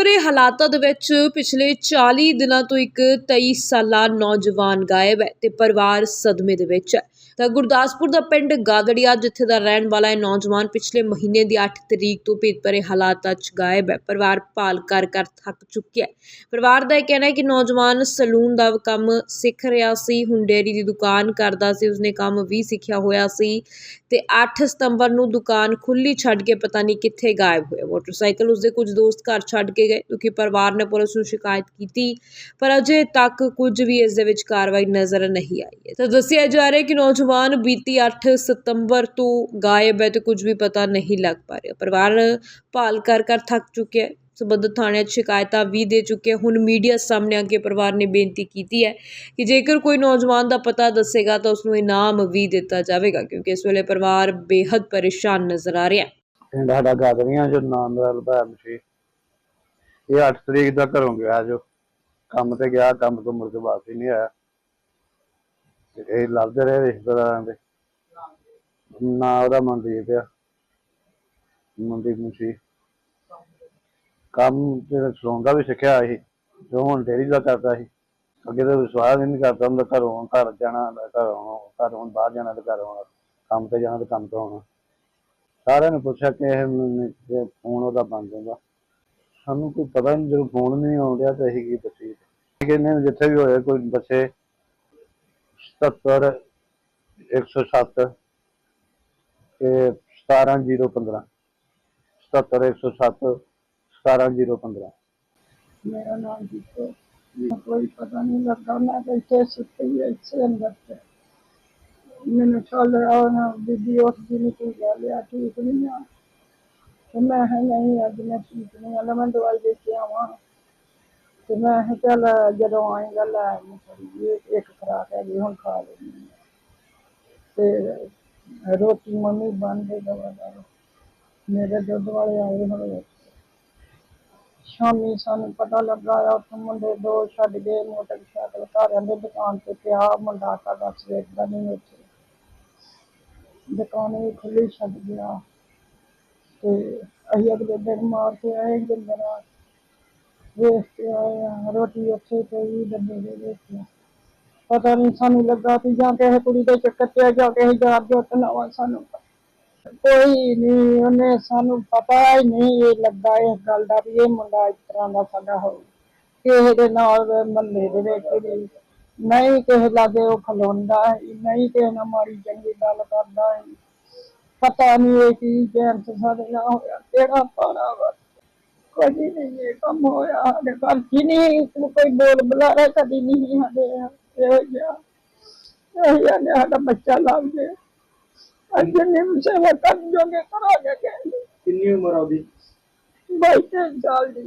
ਭੇਦਭਰੇ ਹਾਲਾਤਾਂ ਦੇ ਵਿੱਚ ਪਿਛਲੇ 40 ਦਿਨਾਂ ਤੋਂ ਇੱਕ 23 ਸਾਲਾ ਨੌਜਵਾਨ ਗਾਇਬ ਹੈ ਤੇ ਪਰਿਵਾਰ ਸਦਮੇ ਦੇ ਵਿੱਚ ਹੈ। ਤਾਂ ਗੁਰਦਾਸਪੁਰ ਦਾ ਪਿੰਡ ਗਾਗੜੀਆ, ਜਿੱਥੇ ਦਾ ਰਹਿਣ ਵਾਲਾ ਇਹ ਨੌਜਵਾਨ ਪਿਛਲੇ ਮਹੀਨੇ ਦੀ 8 ਤਰੀਕ ਤੋਂ ਭੇਦਭਰੇ ਹਾਲਾਤਾਂ 'ਚ ਗਾਇਬ ਹੈ। ਪਰਿਵਾਰ ਭਾਲ ਕਰ ਕਰ ਥੱਕ ਚੁੱਕਿਆ ਹੈ। ਪਰਿਵਾਰ ਦਾ ਇਹ ਕਹਿਣਾ ਹੈ ਕਿ ਨੌਜਵਾਨ ਸਲੂਨ ਦਾ ਕੰਮ ਸਿੱਖ ਰਿਹਾ ਸੀ, ਹੁਣ ਡੇਅਰੀ ਦੀ ਦੁਕਾਨ ਕਰਦਾ ਸੀ, ਉਸਨੇ ਕੰਮ ਵੀ ਸਿੱਖਿਆ ਹੋਇਆ ਸੀ ਤੇ 8 ਸਤੰਬਰ ਨੂੰ ਦੁਕਾਨ ਖੁੱਲੀ ਛੱਡ ਕੇ ਪਤਾ ਨਹੀਂ ਕਿੱਥੇ ਗਾਇਬ ਹੋਇਆ। ਮੋਟਰਸਾਈਕਲ ਉਸਦੇ ਕੁਝ ਦੋਸਤ ਘਰ ਛੱਡ ਕੇ ਗਏ ਕਿਉਂਕਿ ਪਰਿਵਾਰ ਨੇ ਪੁਲਿਸ ਨੂੰ ਸ਼ਿਕਾਇਤ ਕੀਤੀ, ਪਰ ਅਜੇ ਤੱਕ ਕੁਝ ਵੀ ਇਸ ਦੇ ਵਿੱਚ ਕਾਰਵਾਈ ਨਜ਼ਰ ਨਹੀਂ ਆਈ ਹੈ। ਤਾਂ ਦੱਸਿਆ ਜਾ ਰਿਹਾ ਹੈ ਕਿ ਨੌਜਵਾਨ ਬੀਤੀ 8 ਸਤੰਬਰ ਤੋਂ ਗਾਇਬ ਹੈ ਤੇ ਕੁਝ ਵੀ ਪਤਾ ਨਹੀਂ ਲੱਗ ਪਾ ਰਿਹਾ। ਪਰਿਵਾਰ ਭਾਲ ਕਰ ਕਰ ਥੱਕ ਚੁੱਕਿਆ ਹੈ। ਸਬੰਧਤ ਥਾਣਿਆਂ 'ਚ ਸ਼ਿਕਾਇਤਾਂ ਵੀ ਦੇ ਚੁੱਕੇ ਹੁਣ ਮੀਡੀਆ ਸਾਹਮਣੇ ਆ ਕੇ ਪਰਿਵਾਰ ਨੇ ਬੇਨਤੀ ਕੀਤੀ ਹੈ ਕਿ ਜੇਕਰ ਕੋਈ ਨੌਜਵਾਨ ਦਾ ਪਤਾ ਦੱਸੇਗਾ ਤਾਂ ਉਸ ਨੂੰ ਇਨਾਮ ਵੀ ਦਿੱਤਾ ਜਾਵੇਗਾ, ਕਿਉਂਕਿ ਇਸ ਵੇਲੇ ਪਰਿਵਾਰ ਬੇहद ਪਰੇਸ਼ਾਨ ਨਜ਼ਰ ਆ ਰਿਹਾ ਹੈ। ਪਿੰਡ ਸਾਡਾ ਗਾਦਰੀਆਂ ਜੋ ਨਾਮ ਦਾ ਲਭਾਮ ਸੀ। ਇਹ 8 ਤਰੀਕ ਦਾ ਘਰੋਂ ਗਿਆ ਜੋ। ਕੰਮ ਤੇ ਗਿਆ, ਕੰਮ ਤੋਂ ਮੁੜ ਕੇ ਵਾਪਸ ਹੀ ਨਹੀਂ ਆਇਆ। ਤੇ ਇਹ ਲੱਭਦੇ ਰਹੇ ਰਿਸ਼ਤੇਦਾਰਾਂ ਦੇ। ਨਾ ਉਹਦਾ ਮਨਦੀਪ ਆ। ਮਨਦੀਪ ਮੁੰਸ਼ੀ ਕੰਮ ਜਿਹੜਾ ਸਲੂਨ ਵੀ ਸਿੱਖਿਆ ਸੀ। ਜੋ ਹੁਣ ਡੇਰੀ ਦਾ ਕਰਦਾ ਸੀ। ਅੱਗੇ ਤਾਂ ਵਿਸ਼ਵਾਸ ਨਹੀਂ ਕਰਦਾ ਹੁੰਦਾ ਘਰੋਂ ਘਰ ਜਾਣਾ ਤੇ ਘਰੋਂ ਘਰੋਂ ਬਾਹਰ ਜਾਣਾ ਤੇ ਘਰੋਂ ਆਉਣਾ। ਕੰਮ ਤੇ ਜਾਣਾ ਤੇ ਕੰਮ ਤੋਂ ਆਉਣਾ। ਸਾਰਿਆਂ ਨੇ ਪੁੱਛਿਆ ਕਿ ਇਹ ਫੋਨ ਉਹਦਾ ਬੰਦ ਹੁੰਦਾ ਸਾਨੂੰ ਕੋਈ ਪਤਾ ਨਹੀਂ ਜਦੋਂ ਫੋਨ ਨਹੀਂ ਆਉਣ ਡਿਆ ਤਾਂ ਅਸੀਂ ਕੀ ਦੱਸੀਏ। ਕਹਿੰਦੇ ਜਿੱਥੇ ਵੀ ਹੋਏ ਕੋਈ ਦੱਸੇ 77 107 ਤੇ 17015 77 107 17015 ਮੇਰਾ ਨਾਮ ਜੀਤੋ। ਕੋਈ ਪਤਾ ਨਹੀਂ ਲੱਗਾ। ਮੈਂ ਤਾਂ ਇੱਥੇ ਸੁੱਤੀ ਇੱਥੇ ਅੰਦਰ ਤੇ। ਮੈਨੂੰ ਚੱਲ ਰਿਹਾ ਬੀਬੀ ਉਸ ਦਿਨ ਕੀ ਗੱਲ ਆ, ਠੀਕ ਨਹੀਂ ਆ। ਤੇ ਮੈਂ ਕਿਹਾ, ਨਹੀਂ, ਅੱਜ ਮੈਂ ਠੀਕ ਨਹੀਂ ਆ। ਲੈ, ਮੈਂ ਦਵਾਈ ਦੇ ਕੇ ਆਵਾਂ। ਤੇ ਮੈਂ ਕਿਹਾ ਚੱਲ ਜਦੋਂ ਆਏਗਾ ਲੈ ਆਈ ਥੋੜੀ ਜਿਹੀ ਇੱਕ ਖਰਾਕ ਹੈਗੀ, ਹੁਣ ਖਾ ਲੈਂਦੀ ਹਾਂ। ਤੇ ਰੋਟੀ ਮੰਮੀ ਬਣ ਦੇ ਦਵਾ। ਦਾ ਮੇਰੇ ਦੁੱਧ ਵਾਲੇ ਆਏ ਹੋਏ ਸ਼ਾਮੀ ਸਾਨੂੰ ਪਤਾ ਲੱਗਾ ਆ, ਉੱਥੇ ਮੁੰਡੇ ਦੋ ਛੱਡ ਗਏ, ਮੋਟਰਸਾਈਕਲ ਘਰਿਆਂ ਦੇ ਦੁਕਾਨ ਤੇ ਪਿਆ, ਮੁੰਡਾ ਸਾਡਾ ਸਵੇਰ ਦਾ ਨਹੀਂ ਉੱਥੇ ਦੁਕਾਨ ਵੀ ਖੁੱਲੀ ਛੱਡ ਗਿਆ। ਤੇ ਅਸੀਂ ਅਗਲੇ ਦਿਨ ਮਾਰ ਕੇ ਆਏ ਜਿੰਦਰਾ ਵੇਖ ਕੇ ਆਏ ਆ ਰੋਟੀ ਉੱਥੇ ਪਈ ਡੱਬੇ ਦੇ ਵਿੱਚ। ਪਤਾ ਨਹੀਂ ਸਾਨੂੰ ਲੱਗਾ ਵੀ ਜਾਂ ਕਿਸੇ ਕੁੜੀ ਦੇ ਚੱਕਰ ਤੇ ਆ, ਜਾਂ ਕਿਸੇ ਯਾਰ ਦੇ ਸਾਨੂੰ। ਕੋਈ ਨਹੀਂ ਉਹਨੇ ਸਾਨੂੰ ਪਤਾ ਹੀ ਨਹੀਂ ਇਹ ਲੱਗਾ ਇਸ ਗੱਲ ਦਾ ਵੀ ਇਹ ਮੁੰਡਾ ਇਸ ਤਰ੍ਹਾਂ ਦਾ ਸਾਡਾ ਹੋਊ। ਕਿਸੇ ਦੇ ਨਾਲ ਮਹੱਲੇ ਦੇ ਵਿੱਚ ਵੀ ਨਹੀਂ ਕਿਸੇ ਲਾਗੇ ਉਹ ਖਲੋਂਦਾ ਸੀ, ਨਹੀਂ ਕਿਸੇ ਨਾਲ ਮਾੜੀ ਚੰਗੀ ਗੱਲ ਕਰਦਾ ਸੀ। ਪਤਾ ਨਹੀਂ ਇਹ ਕੀ ਜੈਨ ਸਾਡੇ ਨਾਲ ਹੋਇਆ ਕਿਹੜਾ ਪਾਣਾ ਵਾ। ਕਦੀ ਨਹੀਂ ਇਹ ਕੰਮ ਹੋਇਆ ਸਾਡੇ ਘਰ ਚ ਨਹੀਂ ਕੋਈ ਬੋਲ ਬੁਲਾਰਾ ਕਦੀ ਨਹੀਂ ਸਾਡੇ ਇਹੋ ਜਿਹਾ। ਇਹ ਜਿਹਾ ਸਾਡਾ ਬੱਚਾ ਲੱਭ ਗਿਆ। ਅੱਜ ਨਿਮ ਸੇਵਾ ਕਰਨ ਜੋਗੇ ਕਰਾਂਗੇ ਕਿ ਕਿੰਨੀ ਉਮਰ ਆ ਉਹਦੀ? ਬਾਈ ਤਿੰਨ ਸਾਲ ਦੀ।